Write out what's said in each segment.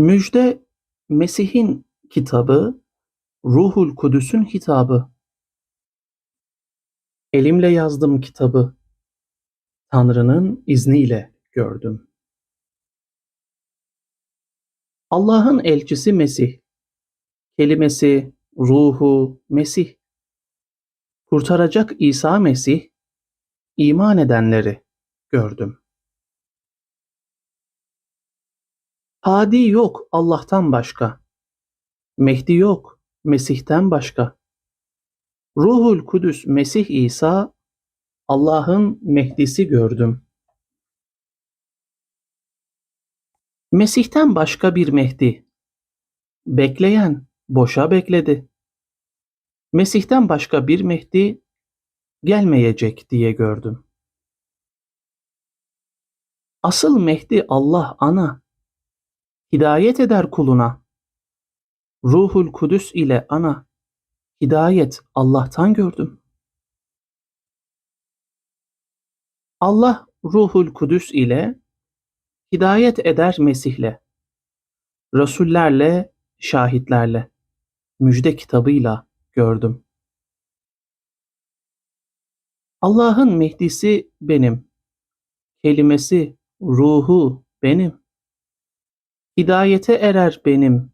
Müjde Mesih'in kitabı, Ruhul Kudüs'ün hitabı. Elimle yazdım kitabı, Tanrı'nın izniyle gördüm. Allah'ın elçisi Mesih, kelimesi, ruhu, Mesih. Kurtaracak İsa Mesih, iman edenleri gördüm. Hadi yok Allah'tan başka. Mehdi yok Mesih'ten başka. Ruhul Kudüs Mesih İsa Allah'ın Mehdisi gördüm. Mesih'ten başka bir Mehdi. Bekleyen boşa bekledi. Mesih'ten başka bir Mehdi gelmeyecek diye gördüm. Asıl Mehdi Allah ana. Hidayet eder kuluna. Ruhul Kudüs ile ana. Hidayet Allah'tan gördüm. Allah Ruhul Kudüs ile hidayet eder Mesih'le, Resullerle, şahitlerle, müjde kitabıyla gördüm. Allah'ın Mehdisi benim, kelimesi, ruhu benim. Hidayete erer benim,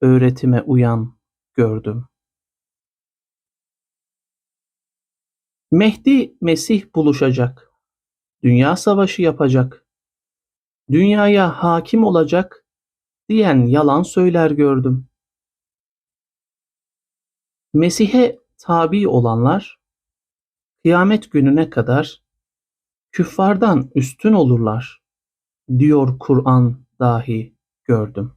öğretime uyan gördüm. Mehdi Mesih buluşacak. Dünya savaşı yapacak. Dünyaya hakim olacak diyen yalan söyler gördüm. Mesih'e tabi olanlar kıyamet gününe kadar küffardan üstün olurlar diyor Kur'an dahi gördüm.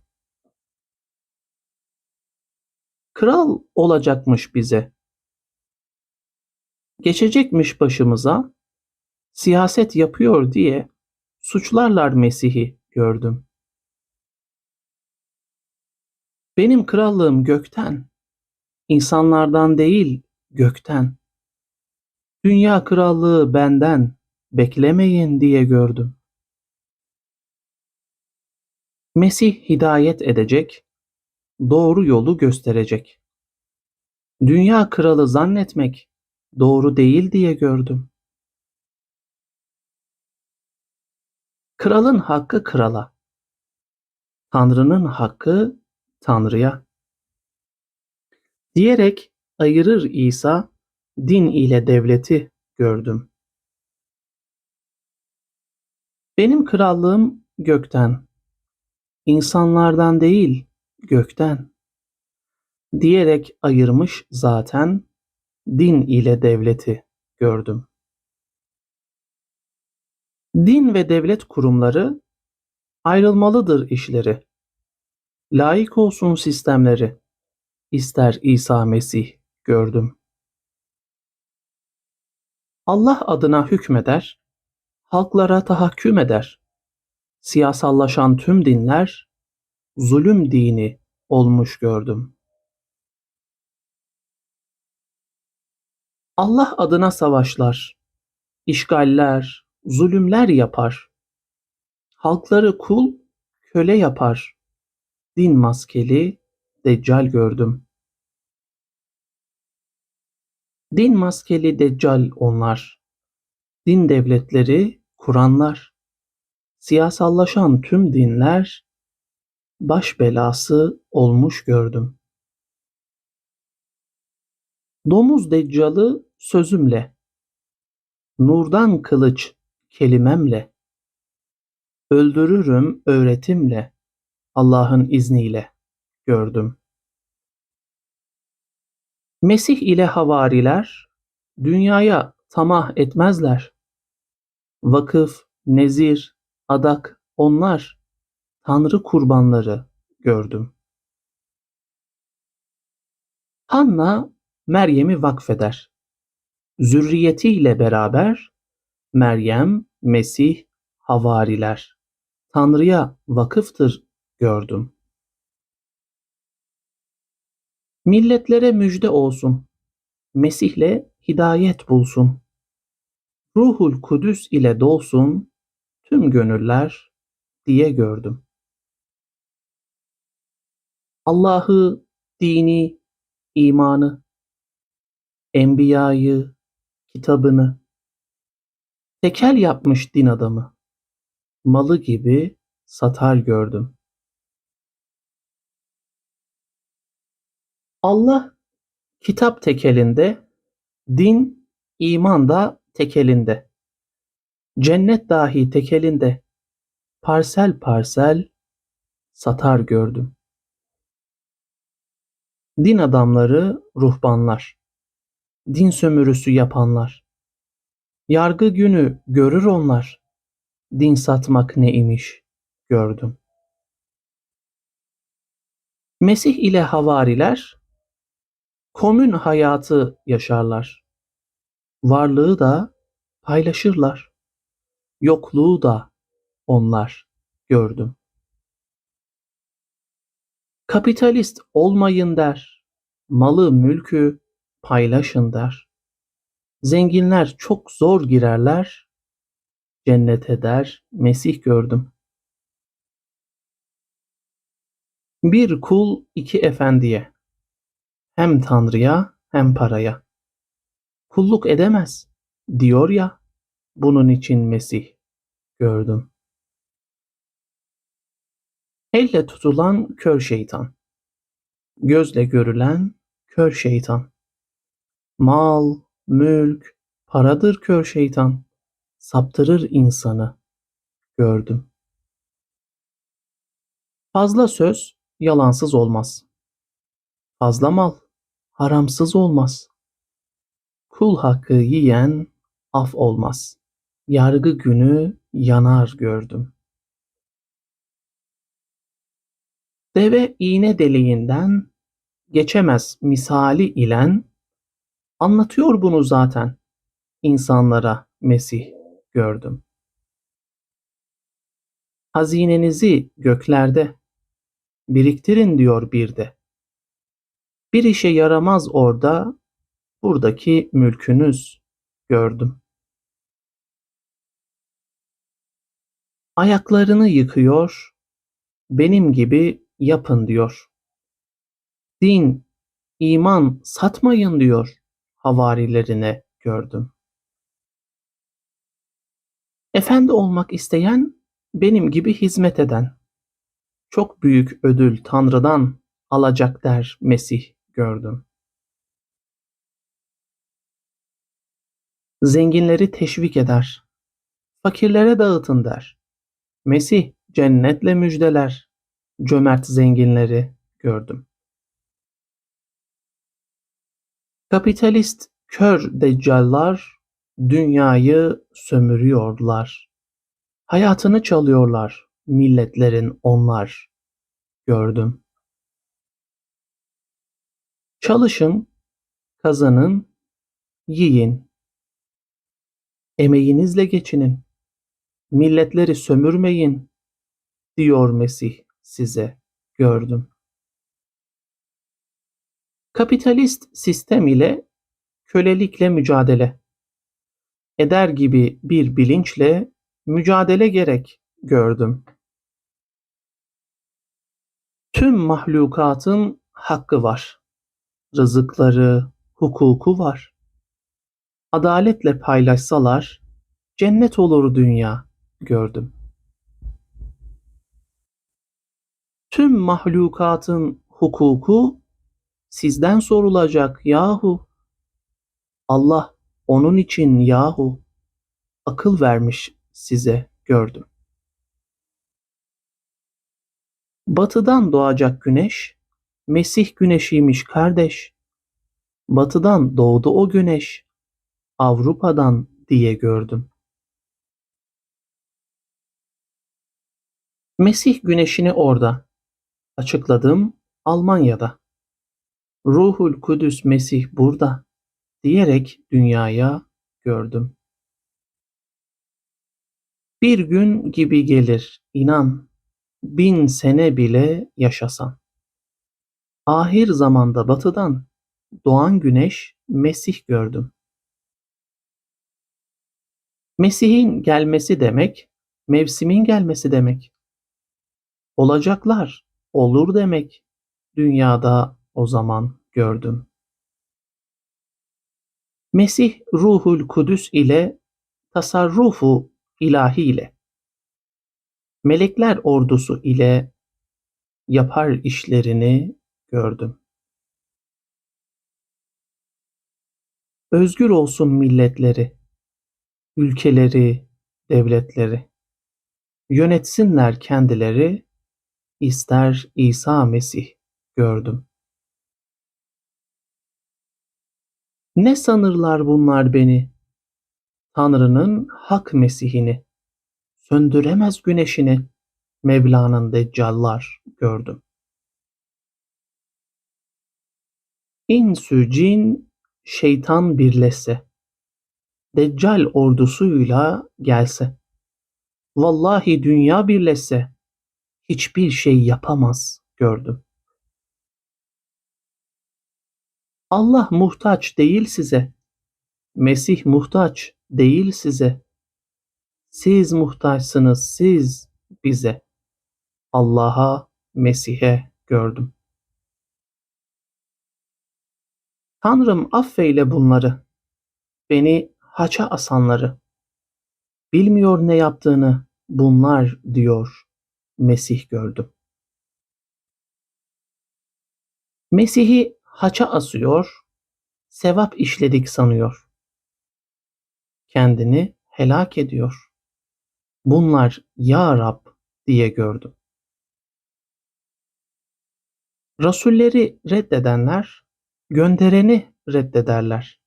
Kral olacakmış bize. Geçecekmiş başımıza. Siyaset yapıyor diye suçlarlar Mesih'i gördüm. Benim krallığım gökten, insanlardan değil gökten. Dünya krallığı benden, beklemeyin diye gördüm. Mesih hidayet edecek, doğru yolu gösterecek. Dünya kralı zannetmek doğru değil diye gördüm. Kralın hakkı krala, Tanrı'nın hakkı Tanrı'ya. Diyerek ayırır İsa din ile devleti gördüm. Benim krallığım gökten, insanlardan değil gökten diyerek ayırmış zaten din ile devleti gördüm. Din ve devlet kurumları ayrılmalıdır işleri. Layık olsun sistemleri. İster İsa Mesih gördüm. Allah adına hükmeder, halklara tahakküm eder. Siyasallaşan tüm dinler zulüm dini olmuş gördüm. Allah adına savaşlar, işgaller, zulümler yapar. Halkları kul, köle yapar. Din maskeli deccal gördüm. Din maskeli deccal onlar. Din devletleri kuranlar. Siyasallaşan tüm dinler baş belası olmuş gördüm. Domuz deccalı sözümle, nurdan kılıç kelimemle, öldürürüm öğretimle, Allah'ın izniyle gördüm. Mesih ile havariler dünyaya tamah etmezler. Vakıf, nezir, adak onlar tanrı kurbanları gördüm. Hanna Meryem'i vakfeder. Zürriyetiyle beraber Meryem, Mesih, havariler Tanrı'ya vakıftır gördüm. Milletlere müjde olsun. Mesih'le hidayet bulsun. Ruhul Kudüs ile dolsun tüm gönüller diye gördüm. Allah'ı, dini, imanı, enbiyayı, kitabını, tekel yapmış din adamı, malı gibi satar gördüm. Allah kitap tekelinde, din, iman da tekelinde. Cennet dahi tekelinde, parsel parsel satar gördüm. Din adamları ruhbanlar, din sömürüsü yapanlar. Yargı günü görür onlar, din satmak ne imiş gördüm. Mesih ile havariler komün hayatı yaşarlar. Varlığı da paylaşırlar. Yokluğu da onlar gördüm. Kapitalist olmayın der. Malı mülkü paylaşın der. Zenginler çok zor girerler. Cennete der Mesih gördüm. Bir kul iki efendiye. Hem Tanrı'ya hem paraya. Kulluk edemez diyor ya. Bunun için Mesih gördüm. Elle tutulan kör şeytan. Gözle görülen kör şeytan. Mal, mülk, paradır kör şeytan. Saptırır insanı. Gördüm. Fazla söz yalansız olmaz. Fazla mal haramsız olmaz. Kul hakkı yiyen af olmaz. Yargı günü yanar gördüm. Deve iğne deliğinden geçemez misali ilen anlatıyor bunu zaten insanlara Mesih gördüm. Hazinenizi göklerde biriktirin diyor bir de. Bir işe yaramaz orada buradaki mülkünüz gördüm. Ayaklarını yıkıyor, benim gibi yapın diyor. Din, iman satmayın diyor havarilerine gördüm. Efendi olmak isteyen benim gibi hizmet eden. Çok büyük ödül Tanrı'dan alacak der Mesih gördüm. Zenginleri teşvik eder. Fakirlere dağıtın der. Mesih cennetle müjdeler. Cömert zenginleri gördüm. Kapitalist kör deccallar dünyayı sömürüyorlar. Hayatını çalıyorlar milletlerin onlar. Gördüm. Çalışın, kazanın, yiyin. Emeğinizle geçinin. Milletleri sömürmeyin diyor Mesih size. Gördüm. Kapitalist sistem ile kölelikle mücadele eder gibi bir bilinçle mücadele gerek gördüm. Tüm mahlukatın hakkı var. Rızıkları, hukuku var. Adaletle paylaşsalar cennet olur dünya gördüm. Tüm mahlukatın hukuku sizden sorulacak yahu. Allah onun için yahu akıl vermiş size gördüm. Batıdan doğacak güneş, Mesih güneşiymiş kardeş. Batıdan doğdu o güneş, Avrupa'dan diye gördüm. Mesih güneşini orada, açıkladım Almanya'da. Ruhul Kudüs Mesih burada diyerek dünyaya gördüm. Bir gün gibi gelir inan bin sene bile yaşasan. Ahir zamanda batıdan doğan güneş Mesih gördüm. Mesih'in gelmesi demek, mevsimin gelmesi demek. Olacaklar olur demek. dünyada o zaman gördüm. Mesih ruhul kudüs ile tasarrufu ilahi ile melekler ordusu ile yapar işlerini gördüm. Özgür olsun milletleri, ülkeleri, devletleri. Yönetsinler kendileri, ister İsa Mesih gördüm. Ne sanırlar bunlar beni? Tanrı'nın hak Mesih'ini, söndüremez güneşini, Mevla'nın deccallar gördüm. İnsü cin şeytan birleşse, Deccal ordusuyla gelse, vallahi dünya birleşse, hiçbir şey yapamaz gördüm. Allah muhtaç değil size. Mesih muhtaç değil size. Siz muhtaçsınız siz bize. Allah'a, Mesih'e gördüm. Tanrım affeyle bunları. Beni haça asanları. Bilmiyor ne yaptığını bunlar diyor Mesih gördüm. Mesih'i haça asıyor, sevap işledik sanıyor. Kendini helak ediyor. Bunlar ya Rab diye gördüm. Rasulleri reddedenler göndereni reddederler.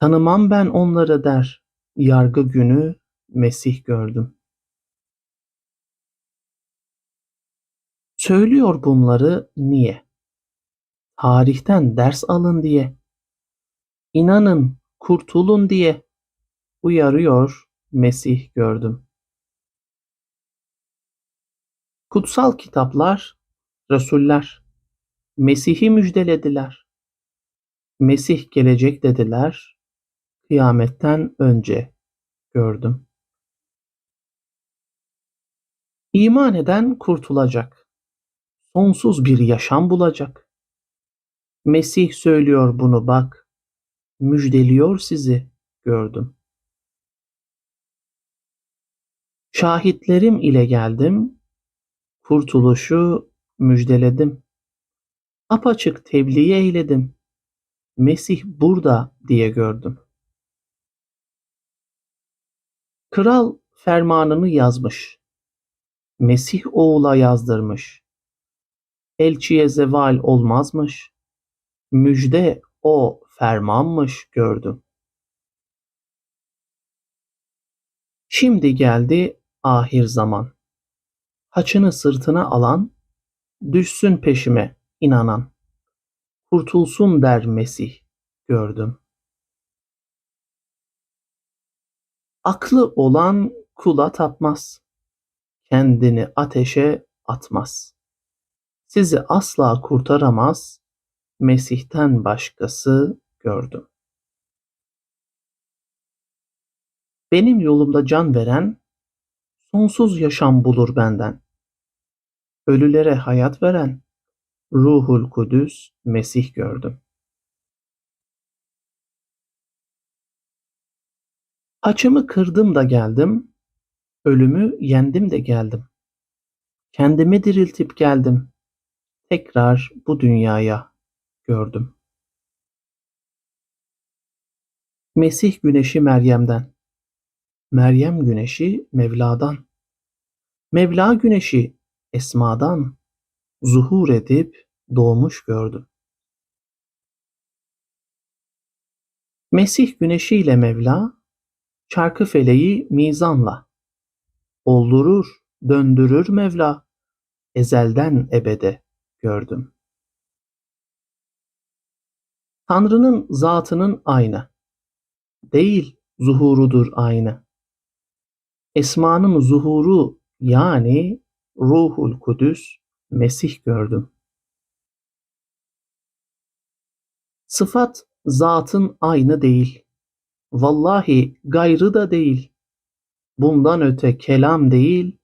Tanımam ben onları der, yargı günü Mesih gördüm. Söylüyor bunları niye? Tarihten ders alın diye. İnanın, kurtulun diye. Uyarıyor Mesih gördüm. Kutsal kitaplar, Resuller, Mesih'i müjdelediler. Mesih gelecek dediler. Kıyametten önce gördüm. İman eden kurtulacak. Sonsuz bir yaşam bulacak. Mesih söylüyor bunu bak. Müjdeliyor sizi gördüm. Şahitlerim ile geldim. Kurtuluşu müjdeledim. Apaçık tebliğ eyledim. Mesih burada diye gördüm. Kral fermanını yazmış. Mesih oğula yazdırmış. Elçiye zeval olmazmış. Müjde o fermanmış gördüm. Şimdi geldi ahir zaman. Haçını sırtına alan, düşsün peşime inanan. Kurtulsun der Mesih gördüm. Aklı olan kula tapmaz. Kendini ateşe atmaz. Sizi asla kurtaramaz. Mesih'ten başkası gördüm. Benim yolumda can veren sonsuz yaşam bulur benden. Ölülere hayat veren Ruhul Kudüs Mesih gördüm. Haçımı kırdım da geldim, ölümü yendim de geldim. Kendimi diriltip geldim, tekrar bu dünyaya gördüm. Mesih güneşi Meryem'den, Meryem güneşi Mevla'dan, Mevla güneşi Esma'dan zuhur edip doğmuş gördüm. Mesih güneşiyle Mevla çarkı feleği mizanla oldurur, döndürür Mevla ezelden ebede gördüm. Tanrı'nın zatının aynı. Değil zuhurudur aynı. Esmanın zuhuru yani Ruhul Kudüs Mesih gördüm. Sıfat zatın aynı değil. Vallahi gayrı da değil. Bundan öte kelam değil,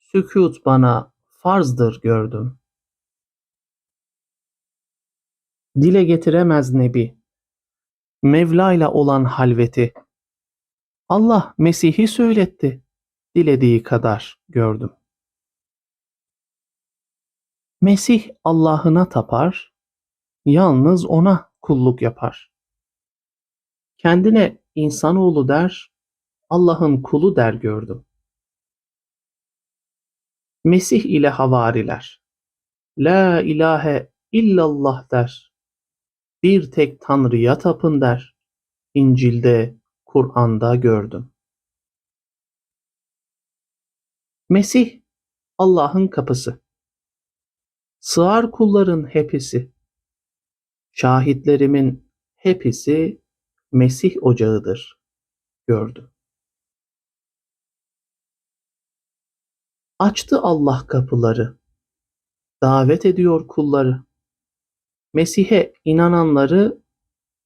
sükut bana farzdır gördüm. Dile getiremez Nebi. Mevla'yla olan halveti. Allah Mesih'i söyletti. Dilediği kadar gördüm. Mesih Allah'ına tapar, yalnız ona kulluk yapar. Kendine insanoğlu der, Allah'ın kulu der gördüm. Mesih ile havariler. La ilahe illallah der. Bir tek Tanrı'ya tapın der. İncil'de, Kur'an'da gördüm. Mesih Allah'ın kapısı. Sığar kulların hepsi. Şahitlerimin hepsi Mesih ocağıdır. Gördüm. Açtı Allah kapıları. Davet ediyor kulları. Mesih'e inananları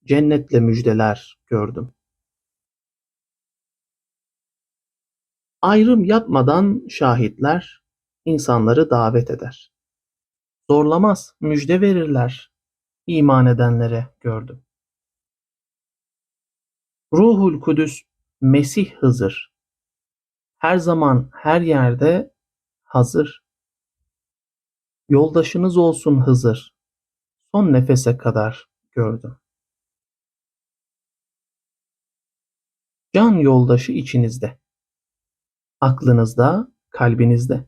cennetle müjdeler gördüm. Ayrım yapmadan şahitler insanları davet eder. Zorlamaz, müjde verirler iman edenlere gördüm. Ruhul Kudüs Mesih Hızır. Her zaman her yerde hazır. Yoldaşınız olsun Hızır. Son nefese kadar gördüm. Can yoldaşı içinizde. Aklınızda, kalbinizde.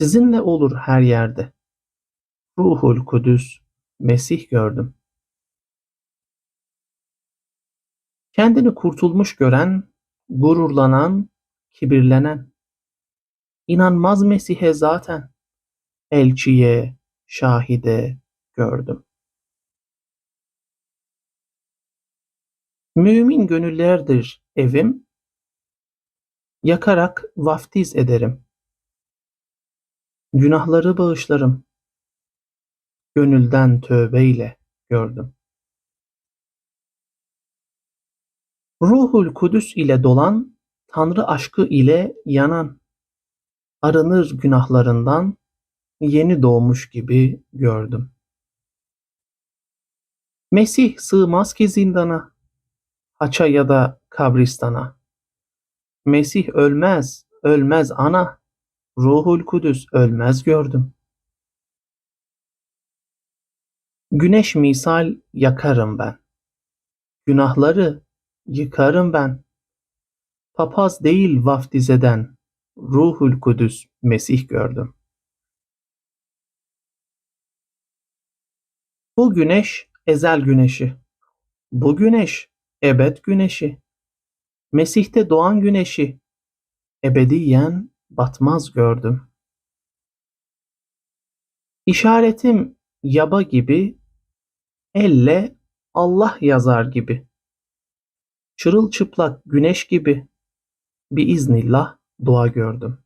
Sizinle olur her yerde. Ruhul Kudüs, Mesih gördüm. Kendini kurtulmuş gören, gururlanan, kibirlenen. İnanmaz Mesih'e zaten. Elçiye, şahide gördüm. Mümin gönüllerdir evim, yakarak vaftiz ederim. Günahları bağışlarım. Gönülden tövbeyle gördüm. Ruhul Kudüs ile dolan, Tanrı aşkı ile yanan, arınır günahlarından, yeni doğmuş gibi gördüm. Mesih sığmaz ki zindana, haça ya da kabristana. Mesih ölmez, ölmez ana, Ruhul Kudüs ölmez gördüm. Güneş misal yakarım ben. Günahları yıkarım ben. Papaz değil vaftiz eden, Ruhul Kudüs Mesih gördüm. Bu güneş ezel güneşi. Bu güneş ebed güneşi. Mesih'te doğan güneşi. Ebediyen batmaz gördüm. İşaretim yaba gibi, elle Allah yazar gibi. Çırılçıplak güneş gibi bir iznillah dua gördüm.